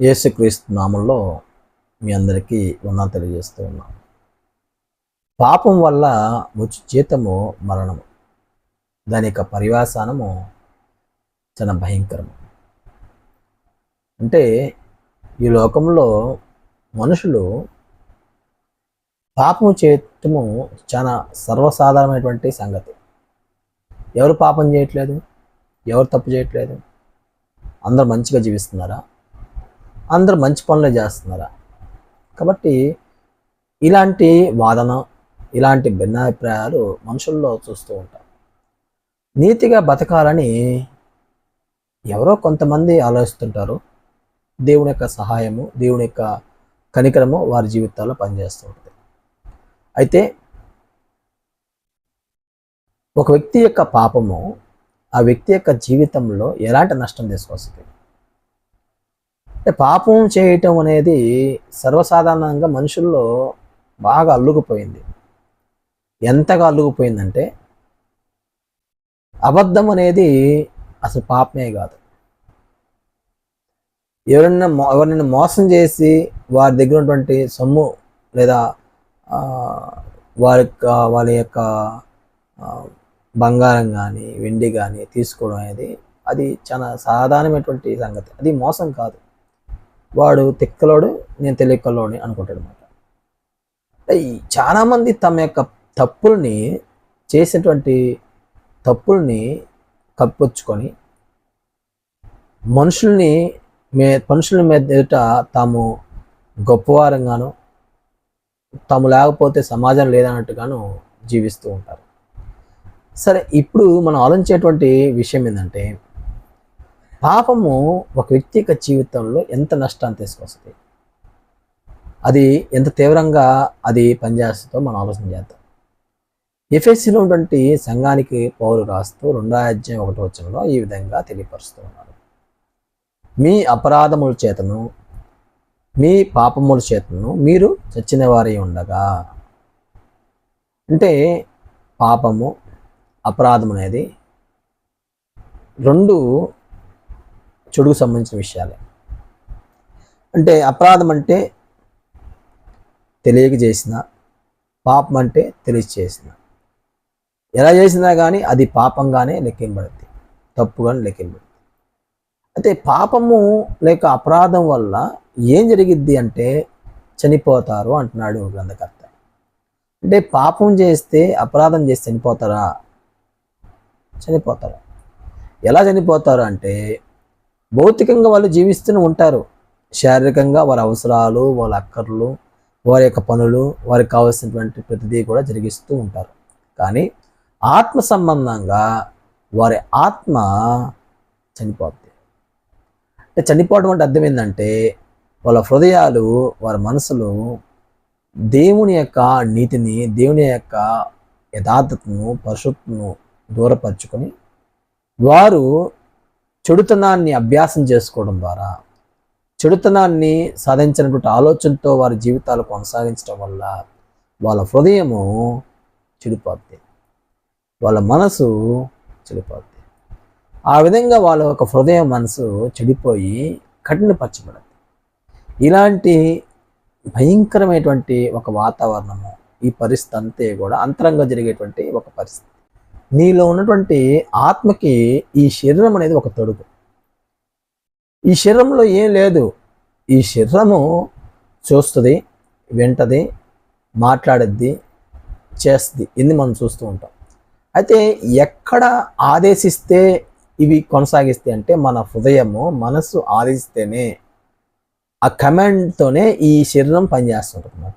యేసుక్రీస్తు నామంలో మీ అందరికీ వందనాలు తెలియజేస్తూ ఉన్నాం. పాపం వల్ల వచ్చి జీతము మరణము. దాని యొక్క పరివాసానము చాలా భయంకరము. అంటే ఈ లోకంలో మనుషులు పాపం చేయటము చాలా సర్వసాధారణమైనటువంటి సంగతి. ఎవరు పాపం చేయట్లేదు? ఎవరు తప్పు చేయట్లేదు? అందరూ మంచిగా జీవిస్తున్నారా? అందరూ మంచి పనులే చేస్తున్నారా? కాబట్టి ఇలాంటి వాదన ఇలాంటి భిన్నాభిప్రాయాలు మనుషుల్లో చూస్తూ ఉంటాం. నీతిగా బతకాలని ఎవరో కొంతమంది ఆలోచిస్తుంటారు. దేవుని యొక్క సహాయము దేవుని యొక్క కనికరము వారి జీవితాల్లో పనిచేస్తూ ఉంటుంది. అయితే ఒక వ్యక్తి యొక్క పాపము ఆ వ్యక్తి యొక్క జీవితంలో ఎలాంటి నష్టం తీసుకొస్తుంది? పాపం చేయటం అనేది సర్వసాధారణంగా మనుషుల్లో బాగా అల్లుకుపోయింది. ఎంతగా అల్లుకుపోయిందంటే అబద్ధం అనేది అసలు పాపమే కాదు. ఎవరైనా మో- ఎవరినైనా మోసం చేసి వారి దగ్గర ఉన్నటువంటి సొమ్ము లేదా వారి యొక్క వాళ్ళ యొక్క బంగారం కానీ వెండి కానీ తీసుకోవడం అనేది అది చాలా సాధారణమైనటువంటి సంగతి. అది మోసం కాదు. వాడు తిక్కలోడు నేను తెలియకలోని అనుకుంటాడు అనమాట చాలామంది తమ యొక్క తప్పుల్ని చేసినటువంటి తప్పుల్ని కప్పొచ్చుకొని మనుషుల్ని మే మనుషుల మీద ఎదుట తాము గొప్పవారంగాను తాము లేకపోతే సమాజం లేదన్నట్టుగాను జీవిస్తూ ఉంటారు. సరే ఇప్పుడు మనం ఆలోచించేటువంటి విషయం ఏంటంటే పాపము ఒక వ్యక్తి యొక్క జీవితంలో ఎంత నష్టాన్ని తీసుకొస్తుంది? అది ఎంత తీవ్రంగా అది పనిచేస్తుందో మనం ఆలోచన చేద్దాం. ఎఫ్ఎస్సిలో ఉన్నటువంటి సంఘానికి పౌరు రాస్తూ రెండో అధ్యాయం ఒకటి వచ్చంలో ఈ విధంగా తెలియపరుస్తూ ఉన్నారు మీ అపరాధముల చేతను మీ పాపముల చేతను మీరు చచ్చిన వారి ఉండగా. అంటే పాపము అపరాధం అనేది రెండు చెడుకు సంబంధించిన విషయాలే. అంటే అపరాధం అంటే తెలియక చేసిన పాపం అంటే తెలిసి చేసిన. ఎలా చేసినా కానీ అది పాపంగానే లెక్కింపడుద్ది తప్పుగానే లెక్కింపడుద్ది అయితే పాపము లేక అపరాధం వల్ల ఏం జరిగిద్ది అంటే చనిపోతారు అంటున్నాడు గ్రంథకర్త. అంటే పాపం చేస్తే అపరాధం చేసి చనిపోతారా? చనిపోతారు. ఎలా చనిపోతారు అంటే భౌతికంగా వాళ్ళు జీవిస్తూనే ఉంటారు. శారీరకంగా వారి అవసరాలు వాళ్ళ అక్కర్లు వారి యొక్క పనులు వారికి కావాల్సినటువంటి ప్రతిదీ కూడా జరిగిస్తూ ఉంటారు. కానీ ఆత్మ సంబంధంగా వారి ఆత్మ చనిపోద్ది. అంటే చనిపోవడం అంటే అర్థం ఏంటంటే వాళ్ళ హృదయాలు వారి మనసులు దేవుని యొక్క నీతిని దేవుని యొక్క యథార్థతను పరిశుద్ధను దూరపరుచుకొని వారు చెడుతనాన్ని అభ్యాసం చేసుకోవడం ద్వారా చెడుతనాన్ని సాధించినటువంటి ఆలోచనతో వారి జీవితాలు కొనసాగించడం వల్ల వాళ్ళ హృదయము చెడిపోద్ది. వాళ్ళ మనసు చెడిపోద్ది. ఆ విధంగా వాళ్ళ యొక్క హృదయం మనసు చెడిపోయి కఠినపరచబడద్ది. ఇలాంటి భయంకరమైనటువంటి ఒక వాతావరణము ఈ పరిస్థితి అంతే కూడా అంతరంగా జరిగేటువంటి ఒక పరిస్థితి. నీలో ఉన్నటువంటి ఆత్మకి ఈ శరీరం అనేది ఒక తొడుగు. ఈ శరీరంలో ఏం లేదు. ఈ శరీరము చూస్తుంది వింటది మాట్లాడద్ది చేస్తుంది. ఇది మనం చూస్తూ ఉంటాం. అయితే ఎక్కడ ఆదేశిస్తే ఇవి కొనసాగిస్తే అంటే మన హృదయము మనసు ఆదేశిస్తేనే ఆ కమాండ్తోనే ఈ శరీరం పనిచేస్తుంటుంది అన్నమాట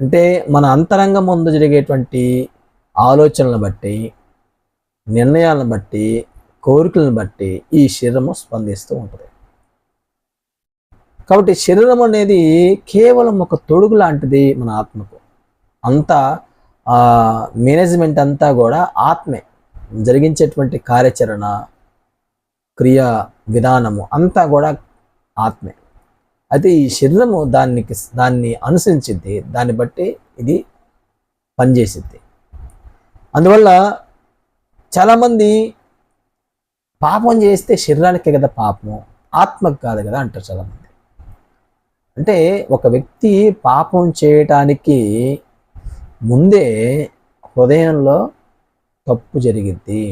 అంటే మన అంతరంగం ముందు జరిగేటువంటి ఆలోచనలను బట్టి నిర్ణయాలను బట్టి కోరికలను బట్టి ఈ శరీరము స్పందిస్తూ ఉంటుంది. కాబట్టి శరీరం అనేది కేవలం ఒక తొడుగు లాంటిది మన ఆత్మకు. అంతా మేనేజ్మెంట్ అంతా కూడా ఆత్మే. జరిగించేటువంటి కార్యాచరణ క్రియా విధానము అంతా కూడా ఆత్మే. అయితే ఈ శరీరము దానికి దాన్ని అనుసరించిద్ది దాన్ని బట్టి ఇది పనిచేసిద్ది. అందువల్ల చాలామంది పాపం చేస్తే శరీరానికే కదా పాపము ఆత్మకు కాదు కదా అంటారు చాలామంది. అంటే ఒక వ్యక్తి పాపం చేయటానికి ముందే హృదయంలో తప్పు జరిగింది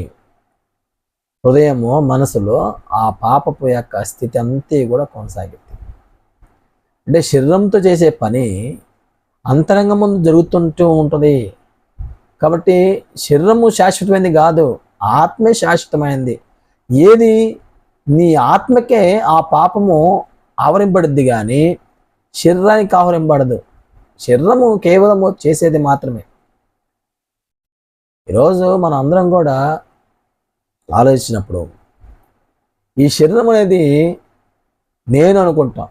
హృదయము మనసులో ఆ పాపపు యొక్క స్థితి అంతే కూడా కొనసాగింది అంటే శరీరంతో చేసే పని అంతరంగం ముందు జరుగుతుంటూ ఉంటుంది. కాబట్టి శరీరము శాశ్వతమైనది కాదు ఆత్మే శాశ్వతమైనది ఏది? నీ ఆత్మకే ఆ పాపము ఆవరింపడుద్ది కానీ శరీరానికి ఆవరింపడదు. శరీరము కేవలము చేసేది మాత్రమే. ఈరోజు మన అందరం కూడా ఆలోచించినప్పుడు ఈ శరీరం అనేది నేను అనుకుంటాం.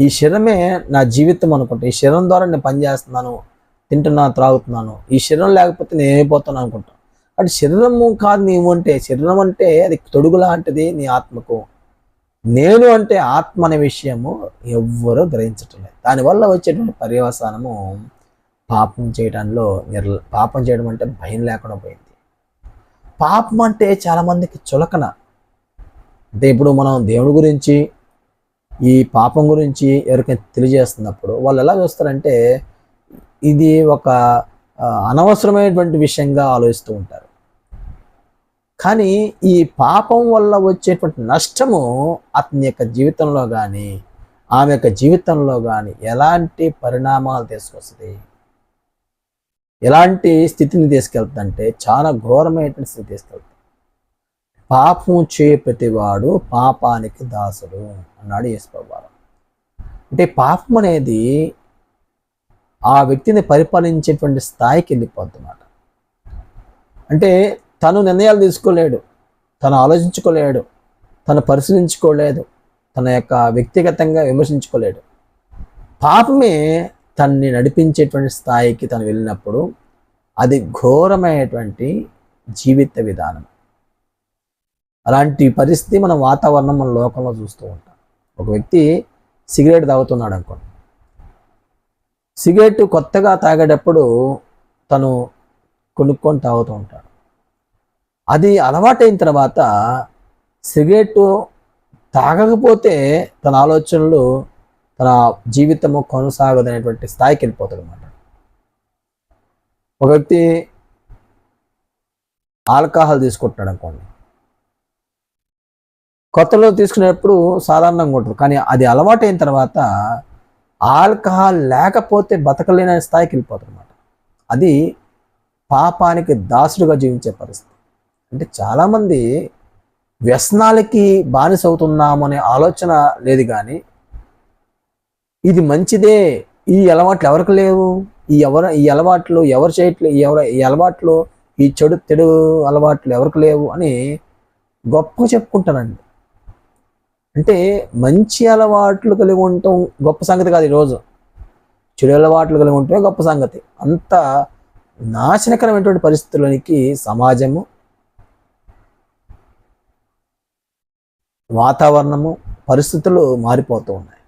ఈ శరీరమే నా జీవితం అనుకుంటా. ఈ శరీరం ద్వారా నేను పనిచేస్తున్నాను. తింటున్నా త్రాగుతున్నాను. ఈ శరీరం లేకపోతే నేను ఏమైపోతాను అనుకుంటాను అంటే శరీరము కాదు నీవు అంటే శరీరం అంటే అది తొడుగు లాంటిది నీ ఆత్మకు. నేను అంటే ఆత్మ అనే విషయము ఎవ్వరూ గ్రహించటం లేదు దానివల్ల వచ్చేటువంటి పర్యవసానము పాపం చేయడంలో నిర్ల పాపం చేయడం అంటే భయం లేకుండా పోయింది. పాపం అంటే చాలామందికి చులకన. అంటే ఇప్పుడు మనం దేవుడి గురించి ఈ పాపం గురించి ఎవరికైనా తెలియజేస్తున్నప్పుడు వాళ్ళు ఎలా చూస్తారంటే ఇది ఒక అనవసరమైనటువంటి విషయంగా ఆలోచిస్తూ ఉంటారు. కానీ ఈ పాపం వల్ల వచ్చేటువంటి నష్టము అతని యొక్క జీవితంలో కానీ ఆమె యొక్క జీవితంలో కానీ ఎలాంటి పరిణామాలు తీసుకొస్తుంది? ఎలాంటి స్థితిని తీసుకెళ్తుందంటే చాలా ఘోరమైనటువంటి స్థితి తీసుకెళ్తుంది. పాపం చే ప్రతివాడు పాపానికి దాసుడు అన్నాడు యేసుప్రభువారు. అంటే పాపం అనేది ఆ వ్యక్తిని పరిపాలించేటువంటి స్థాయికి వెళ్ళిపోతున్నమాట అంటే తను నిర్ణయాలు తీసుకోలేడు తను ఆలోచించుకోలేడు తను పరిశీలించుకోలేదు తన యొక్క వ్యక్తిగతంగా విమర్శించుకోలేడు. పాపమే తన్ని నడిపించేటువంటి స్థాయికి తను వెళ్ళినప్పుడు అది ఘోరమైనటువంటి జీవిత విధానం. అలాంటి పరిస్థితి మనం వాతావరణం మన లోకంలో చూస్తూ ఉంటాం. ఒక వ్యక్తి సిగరెట్ తాగుతున్నాడు అనుకోండి. సిగరెట్ కొత్తగా తాగేటప్పుడు తను కొనుక్కొని తాగుతూ ఉంటాడు. అది అలవాటైన తర్వాత సిగరెట్ తాగకపోతే తన ఆలోచనలు తన జీవితము కొనసాగదనేటువంటి స్థాయికి వెళ్ళిపోతాడు అనమాట ఒక వ్యక్తి ఆల్కహాల్ తీసుకుంటున్నాడు అనుకోండి. కొత్తలో తీసుకునేటప్పుడు సాధారణంగా ఉంటుంది. కానీ అది అలవాటైన తర్వాత ఆల్కహాల్ లేకపోతే బతకలేని స్థాయికి వెళ్ళిపోతుంది అనమాట అది పాపానికి దాసుడుగా జీవించే పరిస్థితి. అంటే చాలామంది వ్యసనాలకి బానిస అవుతున్నాము అనే ఆలోచన లేదు కానీ ఇది మంచిదే ఈ అలవాట్లు ఎవరికి లేవు ఈ ఎవరు ఈ అలవాట్లు ఎవరు చేయట్లేదు ఎవరు ఈ అలవాట్లు ఈ చెడు తెడు అలవాట్లు ఎవరికి లేవు అని గొప్ప చెప్పుకుంటారండి. అంటే మంచి అలవాట్లు కలిగి ఉండటం గొప్ప సంగతి కాదు ఈరోజు చెడు అలవాట్లు కలిగి ఉండటమే గొప్ప సంగతి. అంత నాశనకరమైనటువంటి పరిస్థితులకి సమాజము వాతావరణము పరిస్థితులు మారిపోతూ ఉన్నాయి.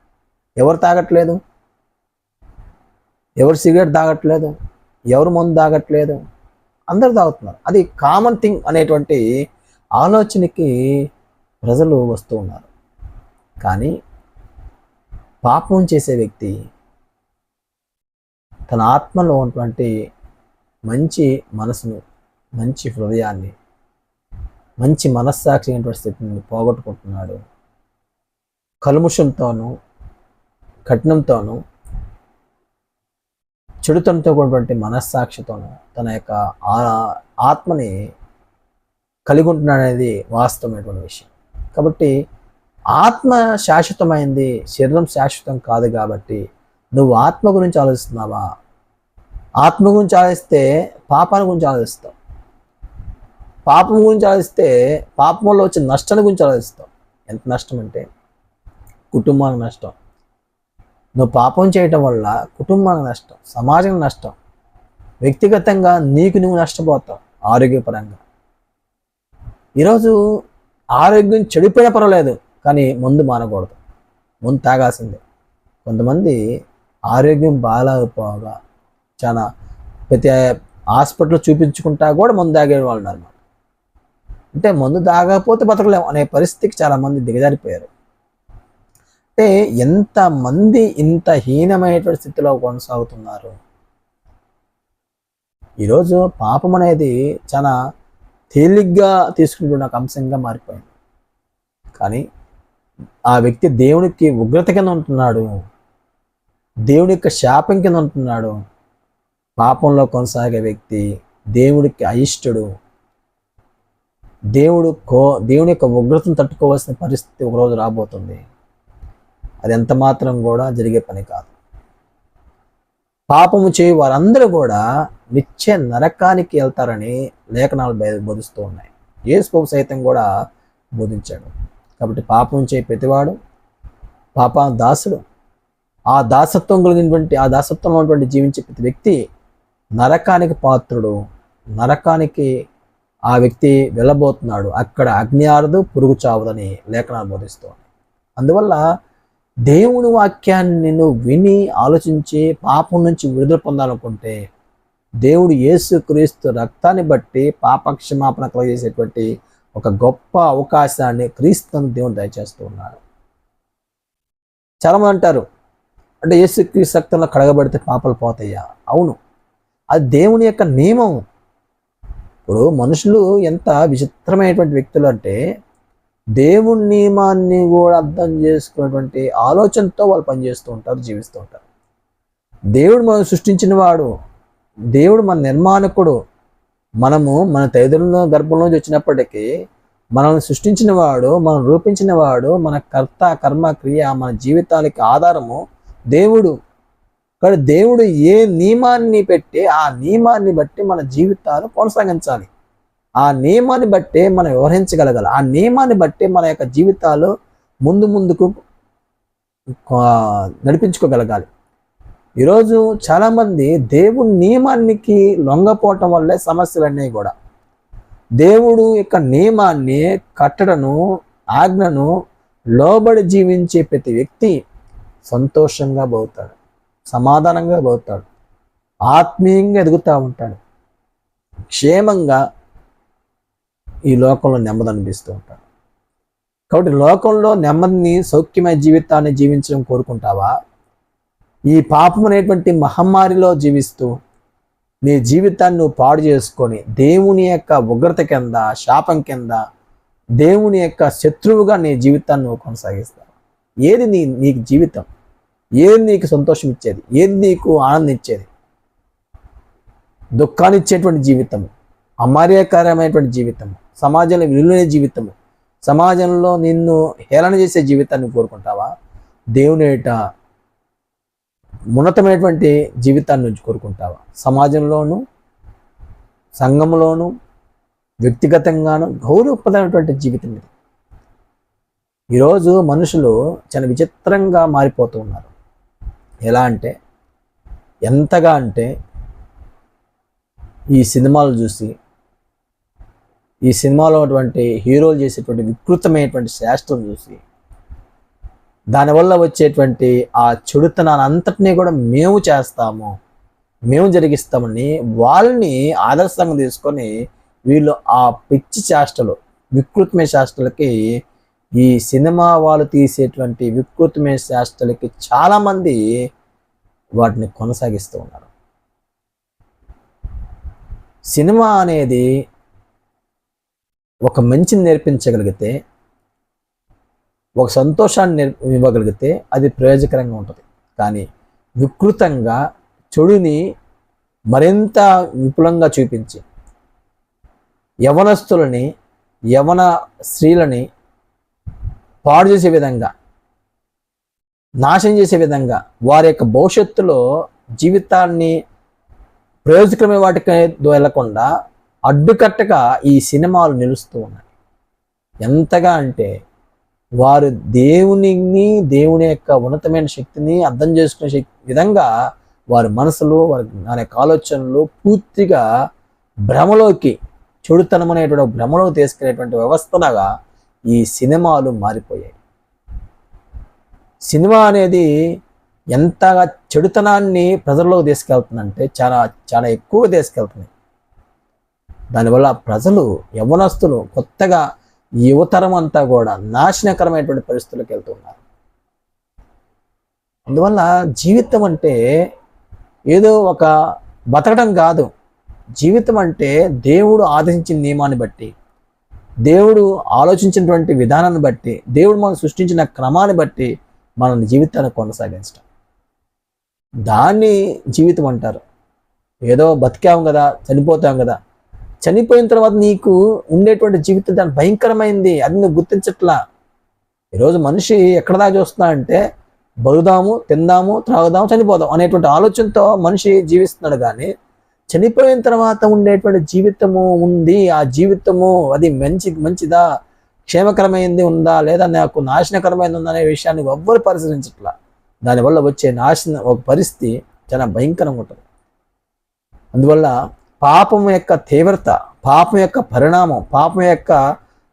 ఎవరు తాగట్లేదు? ఎవరు సిగరెట్ తాగట్లేదు? ఎవరు మందు తాగట్లేదు? అందరు తాగుతున్నారు. అది కామన్ థింగ్ అనేటువంటి ఆలోచనకి ప్రజలు వస్తూ ఉన్నారు. కానీ పాపం చేసే వ్యక్తి తన ఆత్మలో ఉన్నటువంటి మంచి మనసును మంచి హృదయాన్ని మంచి మనస్సాక్షి అయినటువంటి స్థితిని పోగొట్టుకుంటున్నాడు. కలుముషంతోనూ కఠినంతోనూ చెడుతనంతో కూడినటువంటి మనస్సాక్షితోనూ తన యొక్క ఆ- ఆత్మని కలిగి ఉంటున్నాడు అనేది వాస్తవమైనటువంటి విషయం. కాబట్టి ఆత్మ శాశ్వతమైంది శరీరం శాశ్వతం కాదు కాబట్టి నువ్వు ఆత్మ గురించి ఆలోచిస్తున్నావా? ఆత్మ గురించి ఆలోచిస్తే పాపాన్ని గురించి ఆలోచిస్తావు పాపం గురించి ఆలోచిస్తే పాపం వల్ల వచ్చే నష్టాన్ని గురించి ఆలోచిస్తావు ఎంత నష్టం అంటే? కుటుంబానికి నష్టం. నువ్వు పాపం చేయటం వల్ల కుటుంబానికి నష్టం సమాజానికి నష్టం. వ్యక్తిగతంగా నీకు నువ్వు నష్టపోతావు ఆరోగ్యపరంగా. ఈరోజు ఆరోగ్యం చెడిపోయినా పర్వాలేదు. కానీ ముందు మానకూడదు ముందు తాగాల్సిందే. కొంతమంది ఆరోగ్యం బాగాలేకపోగా చాలా ప్రతి హాస్పిటల్ చూపించుకుంటా కూడా మందు తాగే వాళ్ళు ఉన్నారు. అంటే మందు తాగకపోతే బతకలేము అనే పరిస్థితికి చాలామంది దిగజారిపోయారు. అంటే ఎంతమంది ఇంత హీనమైనటువంటి స్థితిలో కొనసాగుతున్నారు? ఈరోజు పాపం అనేది చాలా తేలిగ్గా తీసుకుంటున్న ఒక అంశంగా మారిపోయింది. కానీ ఆ వ్యక్తి దేవునికి ఉగ్రత కింద ఉంటున్నాడు. దేవుని యొక్క శాపం కింద ఉంటున్నాడు. పాపంలో కొనసాగే వ్యక్తి దేవుడికి అయిష్టుడు. దేవుడు కో దేవుని యొక్క ఉగ్రతను తట్టుకోవాల్సిన పరిస్థితి ఒకరోజు రాబోతుంది. అది ఎంత మాత్రం కూడా జరిగే పని కాదు. పాపము చేయి వారందరూ కూడా నిత్య నరకానికి వెళ్తారని లేఖనాలు బోధిస్తూ ఉన్నాయి. యేసు సైతం కూడా బోధించాడు. కాబట్టి పాపం చేయి ప్రతివాడు పాప దాసుడు. ఆ దాసత్వం కలిగినటువంటి ఆ దాసత్వంలో ఉన్నటువంటి జీవించే ప్రతి వ్యక్తి నరకానికి పాత్రుడు. నరకానికి ఆ వ్యక్తి వెళ్ళబోతున్నాడు. అక్కడ అగ్నియారదు పురుగు చావదని లేఖనాలు బోధిస్తోంది. అందువల్ల దేవుని వాక్యాన్ని నువ్వు విని ఆలోచించి పాపం నుంచి విడుదల పొందాలనుకుంటే దేవుడు యేసు క్రీస్తు రక్తాన్ని బట్టి పాప క్షమాపణ చేసేటువంటి ఒక గొప్ప అవకాశాన్ని క్రీస్తును దేవుడు దయచేస్తూ ఉన్నాడు చాలామంది అంటారు అంటే యేసు క్రీస్తు రక్తంలో కడగబడితే పాపాలు పోతాయా? అవును. అది దేవుని యొక్క నియమం. ఇప్పుడు మనుషులు ఎంత విచిత్రమైనటువంటి వ్యక్తులు అంటే దేవుని నియమాన్ని కూడా అర్థం చేసుకున్నటువంటి ఆలోచనతో వాళ్ళు పనిచేస్తూ ఉంటారు జీవిస్తూ ఉంటారు. దేవుడు మనం సృష్టించిన వాడు దేవుడు మన నిర్మాణకుడు మనము మన తల్లిదండ్రుల గర్భంలోంచి వచ్చినప్పటికీ మనల్ని సృష్టించిన వాడు మనం రూపించిన వాడు మన కర్త కర్మ క్రియ మన జీవితాలకి ఆధారము దేవుడు. కానీ దేవుడు ఏ నియమాన్ని పెట్టి ఆ నియమాన్ని బట్టి మన జీవితాలు కొనసాగించాలి. ఆ నియమాన్ని బట్టే మనం వ్యవహరించగలగాలి. ఆ నియమాన్ని బట్టే మన యొక్క జీవితాలు ముందు ముందుకు నడిపించుకోగలగాలి. ఈరోజు చాలామంది దేవుడి నియమానికి లొంగపోవటం వల్లే సమస్యలన్నీ కూడా. దేవుడు యొక్క నియమాన్ని కట్టడను ఆజ్ఞను లోబడి జీవించే ప్రతి వ్యక్తి సంతోషంగా పోతాడు సమాధానంగా పోతాడు ఆత్మీయంగా ఎదుగుతూ ఉంటాడు క్షేమంగా ఈ లోకంలో నెమ్మది అనిపిస్తూ ఉంటాడు. కాబట్టి లోకంలో నెమ్మదిని సౌఖ్యమైన జీవితాన్ని జీవించడం కోరుకుంటావా? ఈ పాపం అనేటువంటి మహమ్మారిలో జీవిస్తూ నీ జీవితాన్ని నువ్వు పాడు చేసుకొని దేవుని యొక్క ఉగ్రత కింద శాపం కింద దేవుని యొక్క శత్రువుగా నీ జీవితాన్ని నువ్వు కొనసాగిస్తావు. ఏది నీ నీకు జీవితం? ఏది నీకు సంతోషం ఇచ్చేది? ఏది నీకు ఆనందం ఇచ్చేది? దుఃఖాన్ని ఇచ్చేటువంటి జీవితం అమార్యకరమైనటువంటి జీవితం సమాజంలో విలువైన జీవితము సమాజంలో నిన్ను హేళన చేసే జీవితాన్ని కోరుకుంటావా? దేవుని ఉన్నతమైనటువంటి జీవితాన్ని నుంచి కోరుకుంటావా? సమాజంలోనూ సంఘంలోనూ వ్యక్తిగతంగాను గౌరవప్రదమైనటువంటి జీవితం ఇది. ఈరోజు మనుషులు చాలా విచిత్రంగా మారిపోతూ ఉన్నారు. ఎలా అంటే ఎంతగా అంటే ఈ సినిమాలు చూసి ఈ సినిమాలో ఉన్నటువంటి హీరోలు చేసేటువంటి వికృతమైనటువంటి శాస్త్రం చూసి దానివల్ల వచ్చేటువంటి ఆ చెడుతనాన్ని అంతటినీ కూడా మేము చేస్తాము. మేము జరిగిస్తామని వాళ్ళని ఆదర్శంగా తీసుకొని వీళ్ళు ఆ పిచ్చి చేష్టలు వికృతమే శాస్త్రాలకి ఈ సినిమా వాళ్ళు తీసేటువంటి వికృతమే శాస్త్రాలకి చాలామంది వాటిని కొనసాగిస్తూ ఉన్నారు. సినిమా అనేది ఒక మంచిని నేర్పించగలిగితే ఒక సంతోషాన్ని ఇవ్వగలిగితే అది ప్రయోజకరంగా ఉంటుంది. కానీ వికృతంగా చెడుని మరింత విపులంగా చూపించి యవనస్తులని యవన స్త్రీలని పాడు చేసే విధంగా నాశనం చేసే విధంగా వారి యొక్క భవిష్యత్తులో జీవితాన్ని ప్రయోజకరమే వాటికి వెళ్ళకుండా అడ్డుకట్టగా ఈ సినిమాలు నిలుస్తూ ఉన్నాయి. ఎంతగా అంటే వారు దేవునిని దేవుని యొక్క ఉన్నతమైన శక్తిని అర్థం చేసుకునే శక్తి విధంగా వారి మనసులు వారి వారి యొక్క ఆలోచనలు పూర్తిగా భ్రమలోకి చెడుతనం అనేటువంటి భ్రమలోకి తీసుకునేటువంటి వ్యవస్థనగా ఈ సినిమాలు మారిపోయాయి. సినిమా అనేది ఎంతగా చెడుతనాన్ని ప్రజల్లోకి తీసుకెళ్తుందంటే చాలా చాలా ఎక్కువ తీసుకెళ్తుంది. దానివల్ల ప్రజలు యవనస్తులు కొత్తగా యువతరం అంతా కూడా నాశనకరమైనటువంటి పరిస్థితులకు వెళ్తున్నారు. అందువల్ల జీవితం అంటే ఏదో ఒక బతకడం కాదు. జీవితం అంటే దేవుడు ఆదేశించిన నియమాన్ని బట్టి దేవుడు ఆలోచించినటువంటి విధానాన్ని బట్టి దేవుడు మనం సృష్టించిన క్రమాన్ని బట్టి మన జీవితాన్ని కొనసాగించడం దాన్ని జీవితం అంటారు. ఏదో బతికాం కదా చనిపోతాం కదా చనిపోయిన తర్వాత నీకు ఉండేటువంటి జీవితం దాని భయంకరమైంది. అది నువ్వు గుర్తించట్లా. ఈరోజు మనిషి ఎక్కడ దాకా చూస్తున్నా అంటే బతుకుదాము తిందాము త్రాగుదాము చనిపోదాం అనేటువంటి ఆలోచనతో మనిషి జీవిస్తున్నాడు కానీ చనిపోయిన తర్వాత ఉండేటువంటి జీవితము ఉంది. ఆ జీవితము అది మంచి మంచిదా? క్షేమకరమైంది ఉందా? లేదా నాకు నాశనకరమైంది ఉందా అనే విషయాన్ని ఎవ్వరు పరిశీలించట్లా. దానివల్ల వచ్చే నాశన ఒక పరిస్థితి చాలా భయంకరంగా ఉంటుంది. అందువల్ల పాపం యొక్క తీవ్రత పాపం యొక్క పరిణామం పాపం యొక్క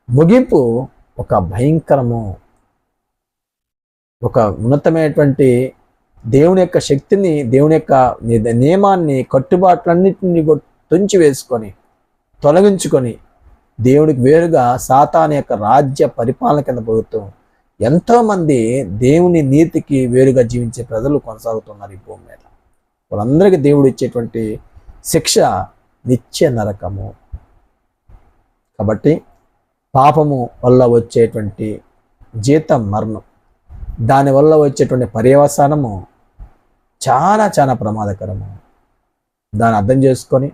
ముగింపు ఒక భయంకరము. ఒక ఉన్నతమైనటువంటి దేవుని యొక్క శక్తిని దేవుని యొక్క నియమాన్ని కట్టుబాట్లన్నింటినీ కూడా తుంచి వేసుకొని తొలగించుకొని దేవుడికి వేరుగా సాతాన్ యొక్క రాజ్య పరిపాలన కింద ప్రభుత్వం ఎంతోమంది దేవుని నీతికి వేరుగా జీవించే ప్రజలు కొనసాగుతున్నారు ఈ భూమి మీద. వాళ్ళందరికీ దేవుడు ఇచ్చేటువంటి శిక్ష నిత్య నరకము. కాబట్టి పాపము వల్ల వచ్చేటువంటి జీతం మరణం దానివల్ల వచ్చేటువంటి పర్యవసానము చాలా చాలా ప్రమాదకరము. దాన్ని అర్థం చేసుకొని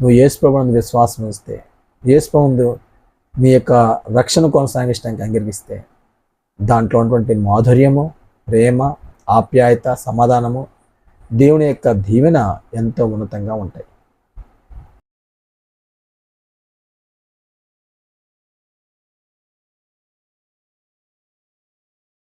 నువ్వు ఏసుప్రభుని విశ్వాసం ఇస్తే యేసుప్రభు నీ యొక్క రక్షణ కొనసాగించడానికి అంగీకరిస్తే దాంట్లో ఉన్నటువంటి మాధుర్యము ప్రేమ ఆప్యాయత సమాధానము దేవుని యొక్క దీవెన ఎంతో ఉన్నతంగా ఉంటాయి.